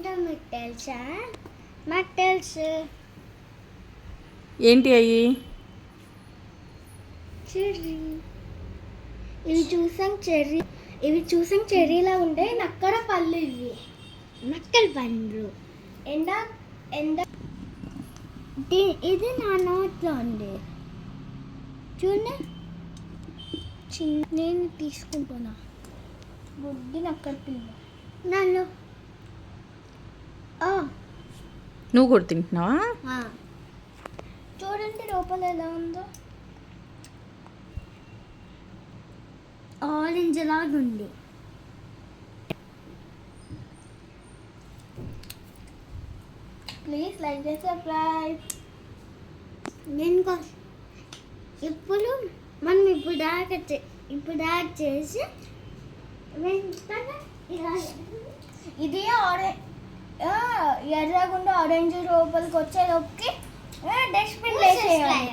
ఏంటో మీకు తెలుసా? మాకు తెలుసు. ఏంటి అయ్యి? చెర్రీ. ఇవి చూసాం చెర్రీ. ఇవి చూసాం చెర్రీలా ఉండే నక్కర పళ్ళు ఇవి. నక్కల పండ్లు. ఎండ ఎండ. ఇది నా నోట్లో ఉంది. చూడండి చిన్న నేను తీసుకుంటున్నా. బుడ్డి నక్కల పిల్ల. నన్ను. నువ్వు కూడా తింటున్నావా. చూడండి లోపల ఎలా ఉందో. ఆరెంజ్ లాగా ఉంది. ప్లీజ్ లైక్ చేసి సబ్స్క్రైబ్. నేను ఇప్పుడు మనం ఇప్పుడు దాకా ఇప్పుడు దాకా చేసి వెంటనే ఇలా ఇది ఆరెంజ్ ఎర్రగుండ ఆరెంజ్ లోపలికి వచ్చేలోపుకి డస్ట్బిన్ వేసేయాలి